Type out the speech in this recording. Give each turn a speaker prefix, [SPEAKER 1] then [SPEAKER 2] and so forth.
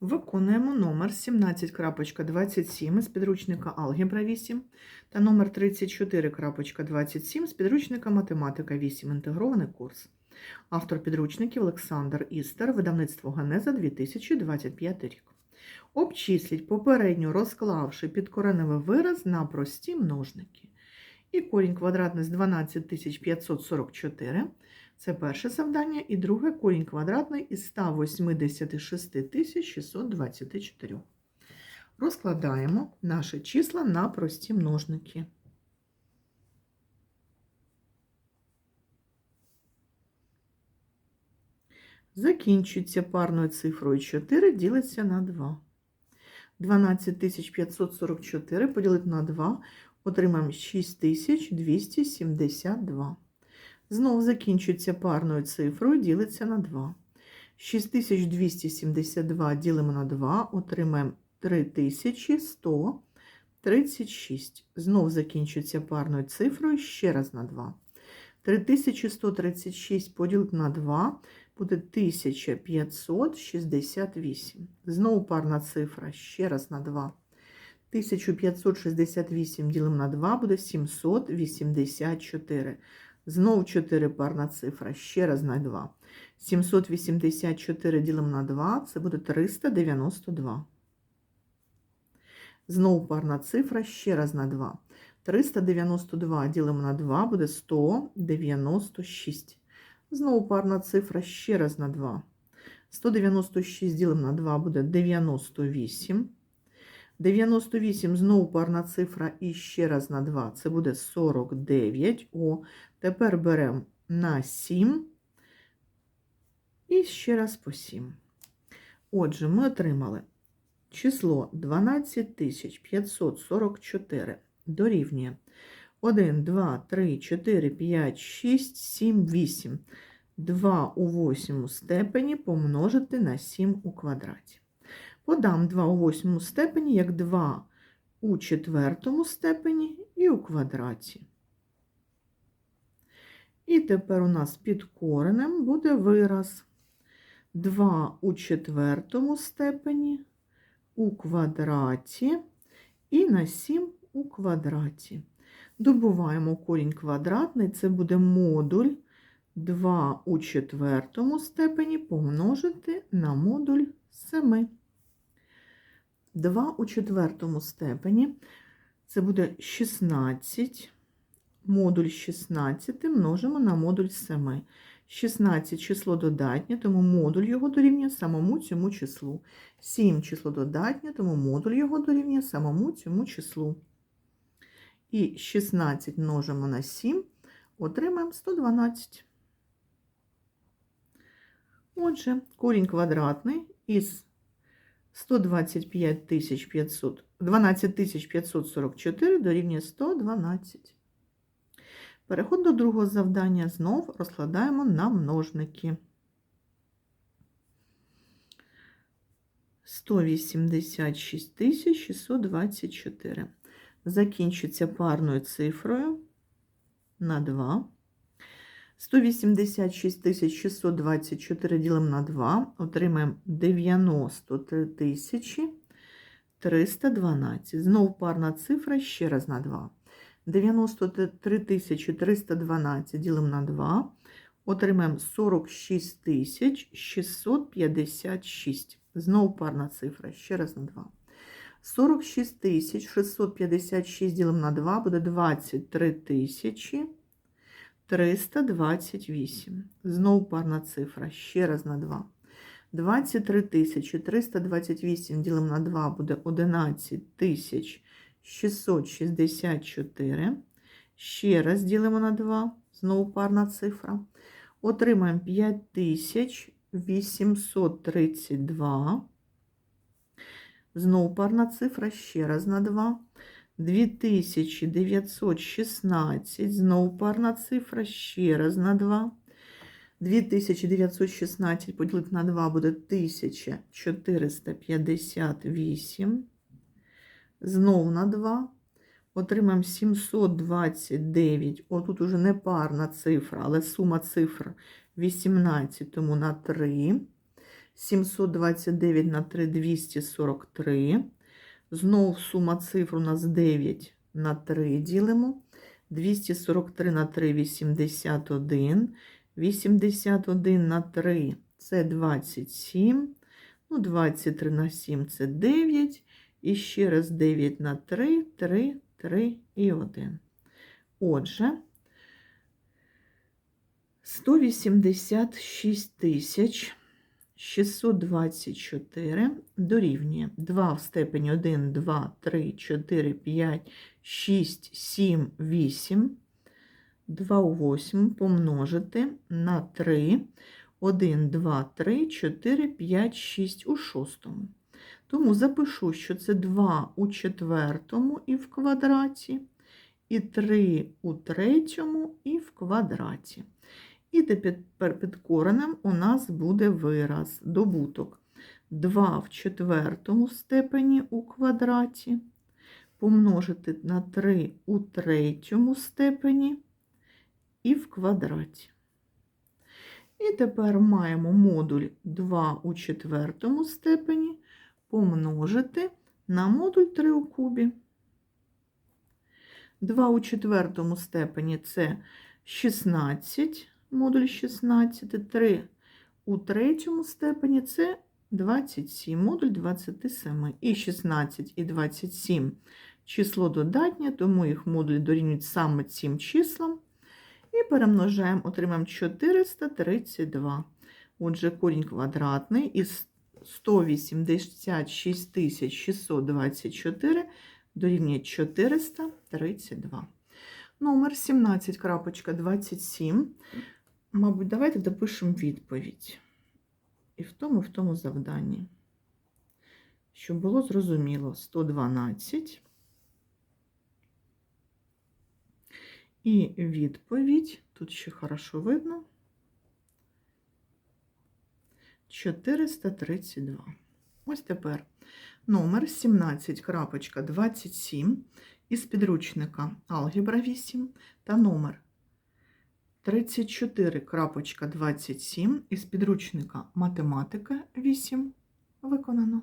[SPEAKER 1] Виконуємо номер 17.27 з підручника Алгебра 8 та номер 34.27 з підручника Математика 8. Інтегрований курс. Автор підручників Олександр Істер, видавництво Генеза 2025 рік. Обчисліть попередньо розклавши підкореневий вираз на прості множники. І корінь квадратний з 12544 це перше завдання. І друге корінь квадратний із 186 624. Розкладаємо наші числа на прості множники. Закінчується парною цифрою 4, ділиться на 2. 12544 поділити на 2, отримаємо 6272. Знову закінчується парною цифрою, ділиться на 2. 6272 ділимо на 2, отримаємо 3136. Знову закінчується парною цифрою, ще раз на 2. 3136 поділити на 2 буде 1568. Знову парна цифра, ще раз на 2. 1568 ділимо на 2 буде 784. Знову 4 парна цифра, ще раз на 2. 784 ділимо на 2, це буде 392. Знову парна цифра, ще раз на 2. 392 ділимо на 2, буде 196. Знову парна цифра, ще раз на 2. 196 ділимо на 2, буде 98. 98, знову парна цифра і ще раз на 2, це буде 49. О, тепер беремо на 7 і ще раз по 7. Отже, ми отримали число 12544 дорівнює 1, 2, 3, 4, 5, 6, 7, 8. 2 у восьмому степені помножити на 7 у квадраті. Подам 2 у восьмому степені як 2 у четвертому степені і у квадраті. І тепер у нас під коренем буде вираз 2 у четвертому степені у квадраті і на 7 у квадраті. Добуваємо корінь квадратний, це буде модуль 2 у четвертому степені помножити на модуль 7. 2 у четвертому степені це буде 16. Модуль 16 множимо на модуль 7. 16 число додатнє, тому модуль його дорівнює самому цьому числу. 7 число додатнє, тому модуль його дорівнює самому цьому числу. І 16 множимо на 7, отримаємо 112. Отже, корінь квадратний із 125 500, 12 544 дорівнює 112. Переход до другого завдання знов розкладаємо на множники. 186 624. Закінчиться парною цифрою на 2. 186 624 ділимо на 2, отримаємо 93 312. Знову парна цифра ще раз на 2. 93 312 ділимо на 2, отримаємо 46 656. Знову парна цифра, ще раз на 2. 46 656 ділимо на 2, буде 23 тисячі. 328. Знову парна цифра. Ще раз на 2. 23 328 ділимо на 2 буде 11 тисяч 664. Ще раз ділимо на 2. Знову парна цифра. Отримаємо 5832. Знову парна цифра. Ще раз на 2. 2916, знову парна цифра, ще раз на 2. 2916 поділити на 2 буде 1458. Знову на 2. Отримаємо 729. Отут уже не парна цифра, але сума цифр 18, тому на 3. 729 на 3 243. Знову сума цифр у нас 9 на 3 ділимо. 243 на 3 81. 81 на 3 це 27. Ну, 23 на 7 це 9. І ще раз 9 на 3, 3, 3 і 1. Отже, 186 тисяч 624 дорівнює 2 в степені 1, 2, 3, 4, 5, 6, 7, 8. 2 у 8 помножити на 3, 1, 2, 3, 4, 5, 6 у шостому. Тому запишу, що це 2 у четвертому і в квадраті, і 3 у третьому і в квадраті. І тепер під коренем у нас буде вираз добуток 2 в четвертому степені у квадраті, помножити на 3 у третьому степені і в квадраті. І тепер маємо модуль 2 у четвертому степені помножити на модуль 3 у кубі. 2 у четвертому степені це 16, модуль 16, 3 у третьому степені це 27, модуль 27. І 16 і 27 число додатнє, тому їх модулі дорівнюють саме цим числам. І перемножаємо, отримаємо 432. Отже, корінь квадратний із 186 624 дорівнює 432. Номер 17.27. Мабуть, давайте допишемо відповідь. І в тому, і в тому завданні. Щоб було зрозуміло, 112. І відповідь, тут ще хорошо видно, 432. Ось тепер номер 17.27 із підручника Алгебра 8 та номер 34.27 із підручника Математика 8 виконано.